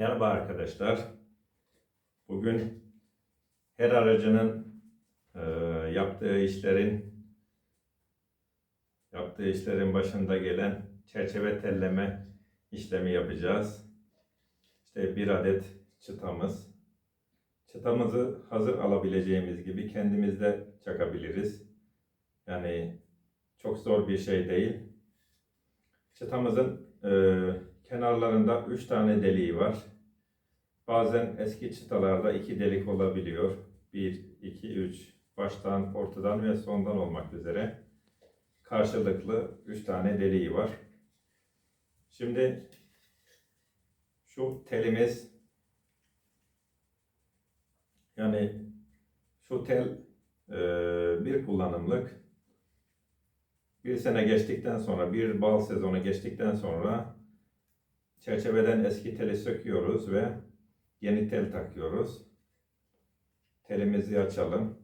Merhaba arkadaşlar. Bugün her aracının e, yaptığı işlerin yaptığı işlerin başında gelen çerçeve telleme işlemi yapacağız. İşte bir adet çıtamız. Çıtamızı hazır alabileceğimiz gibi kendimiz de çakabiliriz. Yani çok zor bir şey değil. Çıtamızın e, kenarlarında 3 tane deliği var. Bazen eski çıtalarda 2 delik olabiliyor. 1, 2, 3 baştan, ortadan ve sondan olmak üzere karşılıklı 3 tane deliği var. Şimdi şu telimiz yani şu tel e, bir kullanımlık bir sene geçtikten sonra, bir bal sezonu geçtikten sonra çerçeveden eski teli söküyoruz ve yeni tel takıyoruz. Telimizi açalım.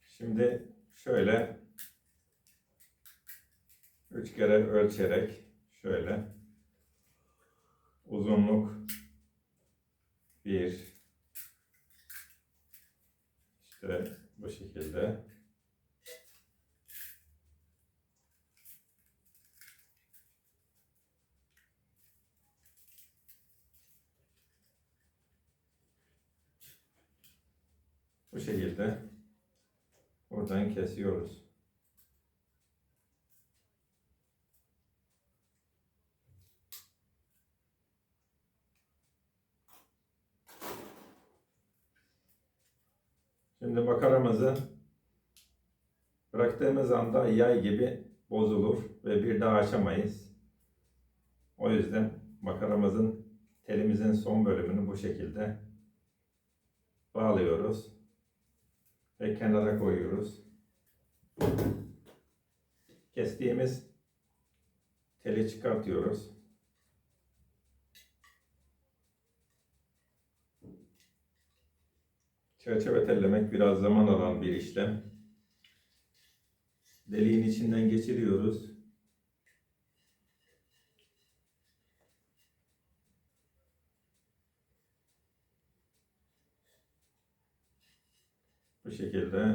Şimdi şöyle üç kere ölçerek şöyle uzunluk bir işte bu şekilde bu şekilde buradan kesiyoruz. Şimdi makaramızı bıraktığımız anda yay gibi bozulur ve bir daha açamayız. O yüzden makaramızın telimizin son bölümünü bu şekilde bağlıyoruz ve kenara koyuyoruz. Kestiğimiz teli çıkartıyoruz. Çerçeve tellemek biraz zaman alan bir işlem. Deliğin içinden geçiriyoruz. Bu şekilde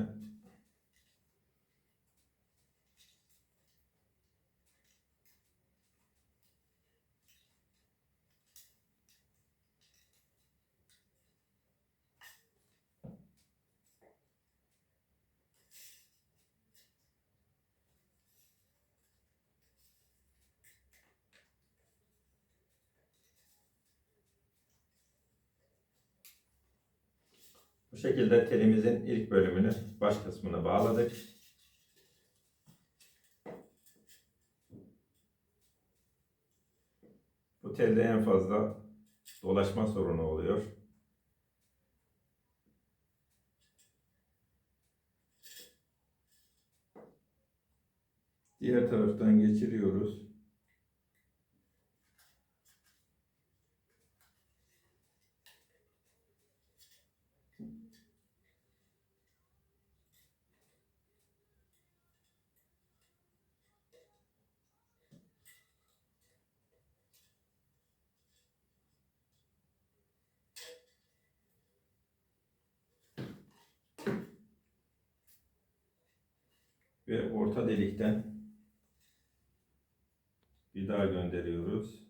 Bu şekilde telimizin ilk bölümünü baş kısmına bağladık. Bu telde en fazla dolaşma sorunu oluyor. Diğer taraftan geçiriyoruz. Ve orta delikten bir daha gönderiyoruz.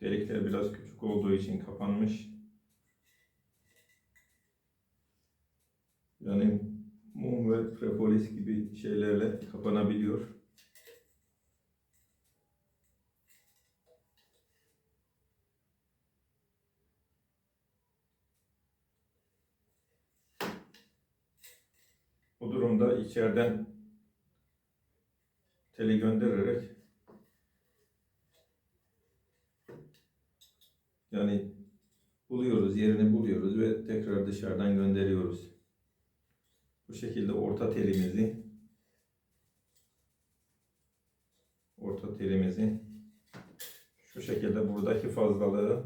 Delikler biraz küçük olduğu için kapanmış. Yani mum ve propolis gibi şeylerle kapanabiliyor. Bu durumda içeriden teli göndererek yani buluyoruz, yerini buluyoruz ve tekrar dışarıdan gönderiyoruz. Bu şekilde orta telimizi orta telimizi şu şekilde buradaki fazlalığı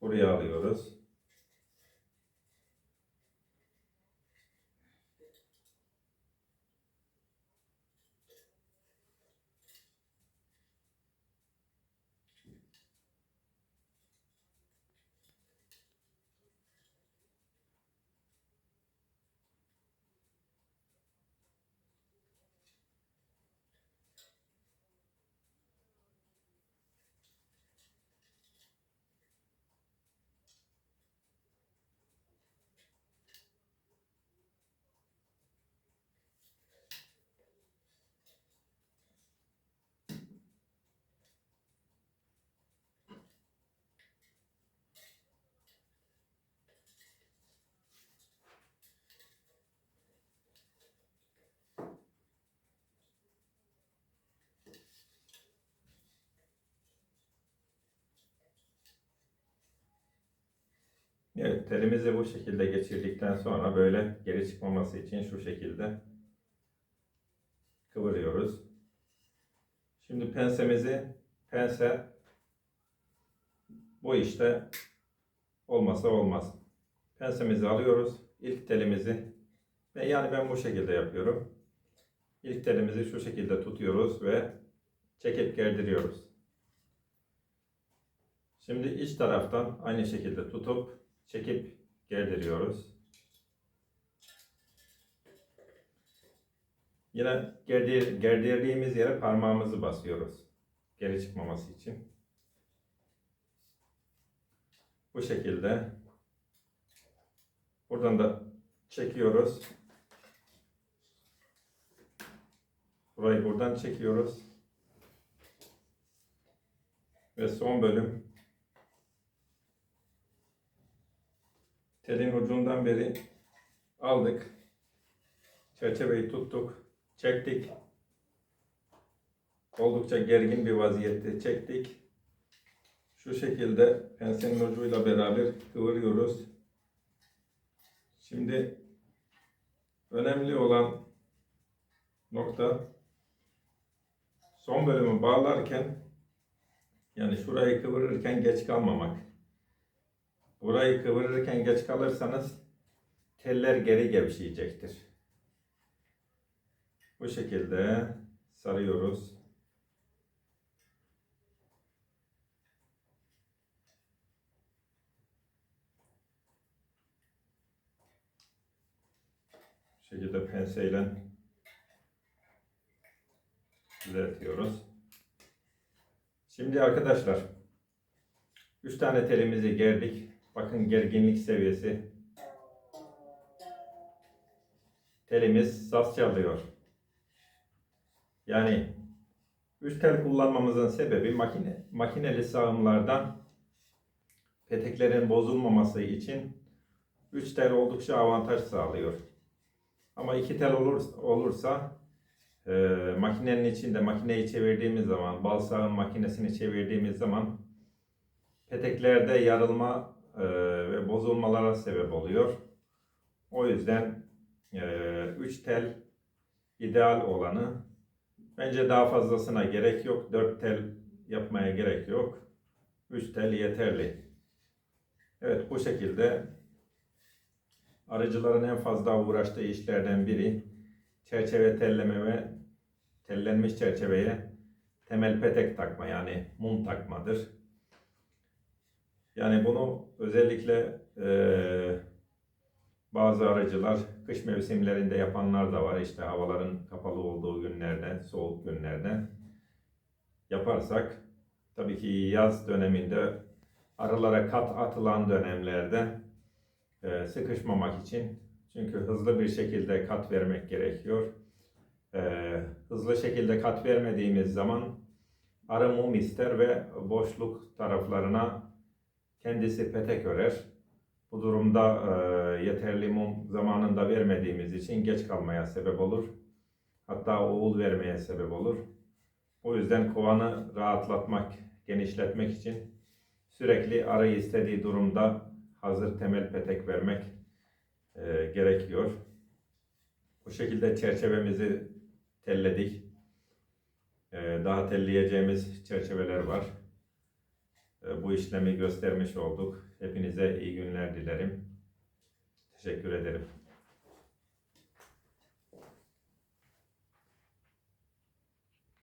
buraya alıyoruz. Evet, telimizi bu şekilde geçirdikten sonra böyle geri çıkmaması için şu şekilde kıvırıyoruz. Şimdi pensemizi, pense bu işte olmasa olmaz. Pensemizi alıyoruz. İlk telimizi ve yani ben bu şekilde yapıyorum. İlk telimizi şu şekilde tutuyoruz ve çekip gerdiriyoruz. Şimdi iç taraftan aynı şekilde tutup çekip gerdiriyoruz. Yine gerdir, gerdirdiğimiz yere parmağımızı basıyoruz. Geri çıkmaması için. Bu şekilde. Buradan da çekiyoruz. Burayı buradan çekiyoruz. Ve son bölüm telin ucundan beri aldık. Çerçeveyi tuttuk, çektik. Oldukça gergin bir vaziyette çektik. Şu şekilde pensenin ucuyla beraber kıvırıyoruz. Şimdi önemli olan nokta son bölümü bağlarken yani şurayı kıvırırken geç kalmamak. Burayı kıvırırken geç kalırsanız teller geri gevşeyecektir. Bu şekilde sarıyoruz. Bu şekilde penseyle düzeltiyoruz. Şimdi arkadaşlar 3 tane telimizi gerdik. Bakın gerginlik seviyesi. Telimiz saz çalıyor. Yani 3 tel kullanmamızın sebebi makine makineli sağımlardan peteklerin bozulmaması için 3 tel oldukça avantaj sağlıyor. Ama 2 tel olur, olursa e, makinenin içinde makineyi çevirdiğimiz zaman, bal sağım makinesini çevirdiğimiz zaman peteklerde yarılma ve bozulmalara sebep oluyor. O yüzden 3 tel ideal olanı. Bence daha fazlasına gerek yok. 4 tel yapmaya gerek yok. 3 tel yeterli. Evet bu şekilde arıcıların en fazla uğraştığı işlerden biri çerçeve telleme ve tellenmiş çerçeveye temel petek takma yani mum takmadır. Yani bunu özellikle eee bazı aracılar kış mevsimlerinde yapanlar da var. İşte havaların kapalı olduğu günlerde, soğuk günlerde yaparsak tabii ki yaz döneminde arılara kat atılan dönemlerde e, sıkışmamak için çünkü hızlı bir şekilde kat vermek gerekiyor. E, hızlı şekilde kat vermediğimiz zaman arı mum ister ve boşluk taraflarına kendisi petek örer. Bu durumda e, yeterli mum zamanında vermediğimiz için geç kalmaya sebep olur. Hatta oğul vermeye sebep olur. O yüzden kovanı rahatlatmak, genişletmek için sürekli arı istediği durumda hazır temel petek vermek e, gerekiyor. Bu şekilde çerçevemizi telledik. E, daha telleyeceğimiz çerçeveler var. E, bu işlemi göstermiş olduk. Hepinize iyi günler dilerim. Teşekkür ederim.